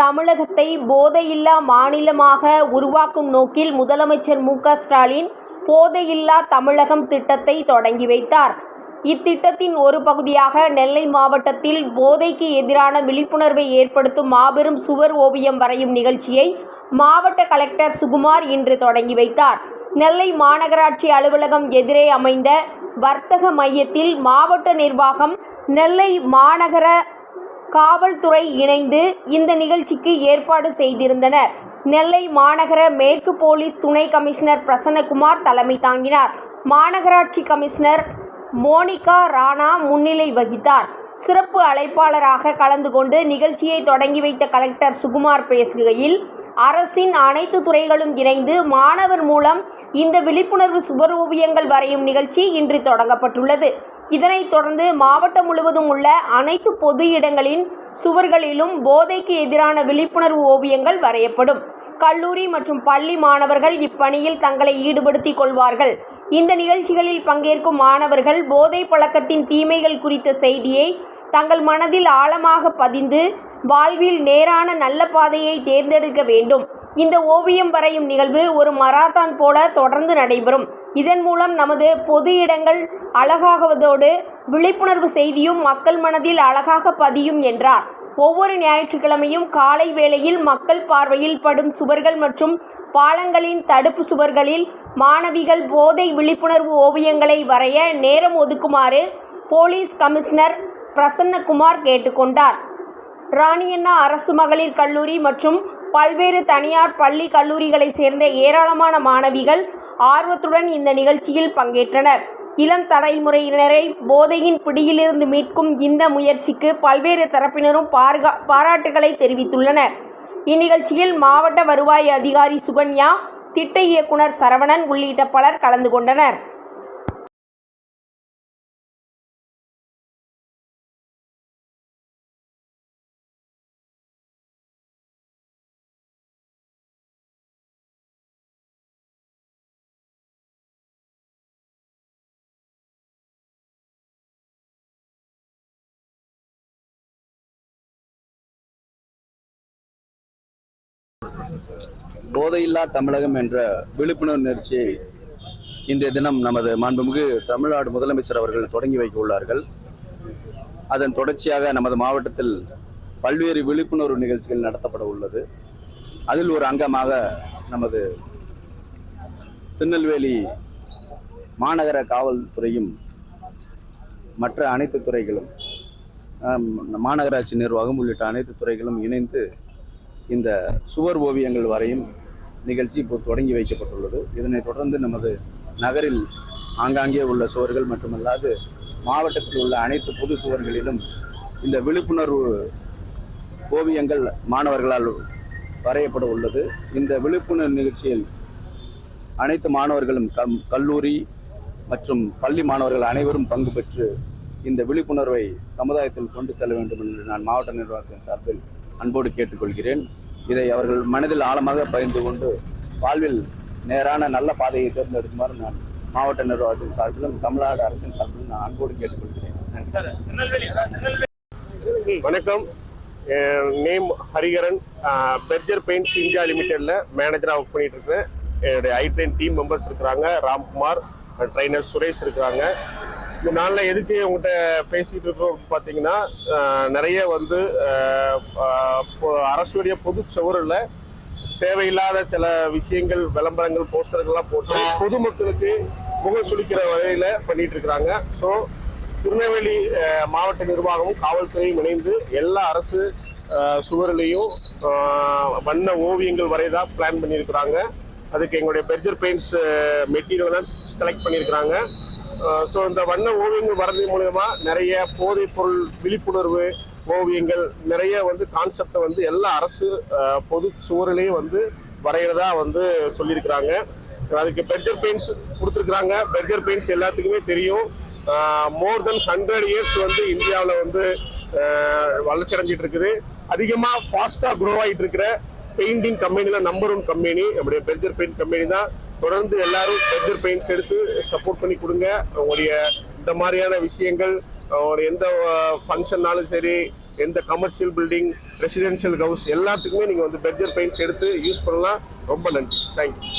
தமிழகத்தை போதையில்லா மாநிலமாக உருவாக்கும் நோக்கில் முதலமைச்சர் மு ஸ்டாலின் போதையில்லா தமிழகம் திட்டத்தை தொடங்கி வைத்தார். இத்திட்டத்தின் ஒரு பகுதியாக நெல்லை மாவட்டத்தில் போதைக்கு எதிரான விழிப்புணர்வை ஏற்படுத்தும் மாபெரும் சுவர் ஓவியம் வரையும் நிகழ்ச்சியை மாவட்ட கலெக்டர் சுகுமார் இன்று தொடங்கி வைத்தார். நெல்லை மாநகராட்சி அலுவலகம் எதிரே அமைந்த வர்த்தக மையத்தில் மாவட்ட நிர்வாகம் நெல்லை மாநகர காவல்துறை இணைந்து இந்த நிகழ்ச்சிக்கு ஏற்பாடு செய்திருந்தனர். நெல்லை மாநகர மேற்கு போலீஸ் துணை கமிஷனர் பிரசன்னகுமார் தலைமை தாங்கினார். மாநகராட்சி கமிஷனர் மோனிகா ராணா முன்னிலை வகித்தார். சிறப்பு அழைப்பாளராக கலந்து கொண்டு நிகழ்ச்சியை தொடங்கி வைத்த கலெக்டர் சுகுமார் பேசுகையில் அரசின் அனைத்து துறைகளும் இணைந்து மாணவர் மூலம் இந்த விழிப்புணர்வு சுவர் ஓவியங்கள் வரையும் நிகழ்ச்சி இன்று தொடங்கப்பட்டுள்ளது. இதனைத் தொடர்ந்து மாவட்டம் முழுவதும் உள்ள அனைத்து பொது இடங்களின் சுவர்களிலும் போதைக்கு எதிரான விழிப்புணர்வு ஓவியங்கள் வரையப்படும். கல்லூரி மற்றும் பள்ளி மாணவர்கள் இப்பணியில் தங்களை ஈடுபடுத்திக் கொள்வார்கள். இந்த நிகழ்ச்சிகளில் பங்கேற்கும் மாணவர்கள் போதை பழக்கத்தின் தீமைகள் குறித்த செய்தியை தங்கள் மனதில் ஆழமாக பதிந்து வாழ்வில் நேரான நல்ல பாதையை தேர்ந்தெடுக்க வேண்டும். இந்த ஓவியம் வரையும் நிகழ்வு ஒரு மராத்தான் போல தொடர்ந்து நடைபெறும். இதன் மூலம் நமது பொது இடங்கள் அழகாகுவதோடு விழிப்புணர்வு செய்தியும் மக்கள் மனதில் அழகாக பதியும் என்றார். ஒவ்வொரு ஞாயிற்றுக்கிழமையும் காலை வேளையில் மக்கள் பார்வையில் படும் சுவர்கள் மற்றும் பாலங்களின் தடுப்பு சுவர்களில் மாணவிகள் போதை விழிப்புணர்வு ஓவியங்களை வரைய நேரம் ஒதுக்குமாறு போலீஸ் கமிஷனர் பிரசன்னகுமார் கேட்டுக்கொண்டார். ராணியண்ணா அரசு மகளிர் கல்லூரி மற்றும் பல்வேறு தனியார் பள்ளி கல்லூரிகளை சேர்ந்த ஏராளமான மாணவிகள் ஆர்வத்துடன் இந்த நிகழ்ச்சியில் பங்கேற்றனர். இளம் தலைமுறையினரை போதையின் பிடியிலிருந்து மீட்கும் இந்த முயற்சிக்கு பல்வேறு தரப்பினரும் பார்கா பாராட்டுகளை தெரிவித்துள்ளனர். இந்நிகழ்ச்சியில் மாவட்ட வருவாய் அதிகாரி சுகன்யா திட்ட இயக்குனர் சரவணன் உள்ளிட்ட பலர் கலந்து கொண்டனர். போதையில்லா தமிழகம் என்ற விழிப்புணர்வு நிகழ்ச்சியை இன்றைய தினம் நமது மாண்புமிகு தமிழ்நாடு முதலமைச்சர் அவர்கள் தொடங்கி வைக்க உள்ளார்கள். அதன் தொடர்ச்சியாக நமது மாவட்டத்தில் பல்வேறு விழிப்புணர்வு நிகழ்ச்சிகள் நடத்தப்பட உள்ளது. அதில் ஒரு அங்கமாக நமது திருநெல்வேலி மாநகர காவல்துறையும் மற்ற அனைத்து துறைகளும் மாநகராட்சி நிர்வாகம் உள்ளிட்ட அனைத்து துறைகளும் இணைந்து இந்த சுவர் ஓவியங்கள் வரையும் நிகழ்ச்சி இப்போ தொடங்கி வைக்கப்பட்டுள்ளது. இதனைத் தொடர்ந்து நமது நகரில் ஆங்காங்கே உள்ள சுவர்கள் மட்டுமல்லாது மாவட்டத்தில் உள்ள அனைத்து பொது சுவர்களிலும் இந்த விழிப்புணர்வு ஓவியங்கள் மாணவர்களால் வரையப்பட உள்ளது. இந்த விழிப்புணர்வு நிகழ்ச்சியில் அனைத்து மாணவர்களும் கம் கல்லூரி மற்றும் பள்ளி மாணவர்கள் அனைவரும் பங்கு பெற்று இந்த விழிப்புணர்வை சமுதாயத்தில் கொண்டு செல்ல வேண்டும் என்று நான் மாவட்ட நிர்வாகத்தின் சார்பில் அன்போடு கேட்டுக்கொள்கிறேன். இதை அவர்கள் மனதில் ஆழமாக பகிர்ந்து கொண்டு வாழ்வில் நேரான நல்ல பாதையை தேர்ந்தெடுக்குமாறு நான் மாவட்ட நிர்வாகத்தின் சார்பிலும் தமிழ்நாடு அரசின் சார்பிலும் நான் அன்போடு கேட்டுக்கொள்கிறேன். நன்றி. வணக்கம். Name Harikaran. Berger paints India லிமிடெட்ல மேனேஜராக ஒர்க் பண்ணிட்டு இருக்கேன் என்னுடைய ஐ ட்ரெயின் டீம் மெம்பர்ஸ் இருக்கிறாங்க. ராம்குமார் ட்ரைனர் சுரேஷ் இருக்கிறாங்க. இந்த நாளில் எதுக்கு உங்கள்கிட்ட பேசிகிட்டு இருக்கோம் பார்த்தீங்கன்னா நிறைய வந்து அரசுடைய பொது சுவரில் தேவையில்லாத சில விஷயங்கள் விளம்பரங்கள் போஸ்டர்கள்லாம் போட்டு பொதுமக்களுக்கு முகம் சுளிக்கிற வகையில பண்ணிட்டு இருக்கிறாங்க. ஸோ திருநெல்வேலி மாவட்ட நிர்வாகமும் காவல்துறையும் இணைந்து எல்லா அரசு சுவர்லேயும் சுவரிலையும் வண்ண ஓவியங்கள் வரைதான் பிளான் பண்ணியிருக்கிறாங்க. அதுக்கு எங்களுடைய பெர்ஜர் பெயிண்ட்ஸ் மெட்டீரியல் தான் செலக்ட் பண்ணியிருக்கிறாங்க. ஸோ இந்த வண்ண ஓவியங்கள் வரது மூலயமா நிறைய போதைப் பொருள் விழிப்புணர்வு ஓவியங்கள் நிறைய வந்து கான்செப்டை வந்து எல்லா அரசு பொது சுவரிலையும் வந்து வரைகிறதா வந்து சொல்லியிருக்கிறாங்க. அதுக்கு பெர்ஜர் பெயிண்ட்ஸ் கொடுத்துருக்குறாங்க. பெர்ஜர் பெயிண்ட்ஸ் எல்லாத்துக்குமே தெரியும். மோர் தென் ஹண்ட்ரட் இயர்ஸ் வந்து இந்தியாவில் வந்து வளர்ச்சி அடைஞ்சிட்டு இருக்குது அதிகமாக ஃபாஸ்ட்டாக க்ரோ ஆகிட்டு இருக்கிற பெயிண்டிங் கம்பெனியில் நம்பர் ஒன் கம்பெனி நம்முடைய பெர்ஜர் பெயிண்ட் கம்பெனி தான். தொடர்ந்து எல்லாரும் பெர்ஜர் பெயிண்ட்ஸ் எடுத்து சப்போர்ட் பண்ணி கொடுங்க. உங்களுடைய இந்த மாதிரியான விஷயங்கள் ஒரு எந்த ஃபங்க்ஷன்னாலும் சரி எந்த கமர்ஷியல் பில்டிங் ரெசிடென்ஷியல் ஹவுஸ் எல்லாத்துக்குமே நீங்கள் வந்து பெர்ஜர் பெயிண்ட்ஸ் எடுத்து யூஸ் பண்ணலாம். ரொம்ப நன்றி. தேங்க்யூ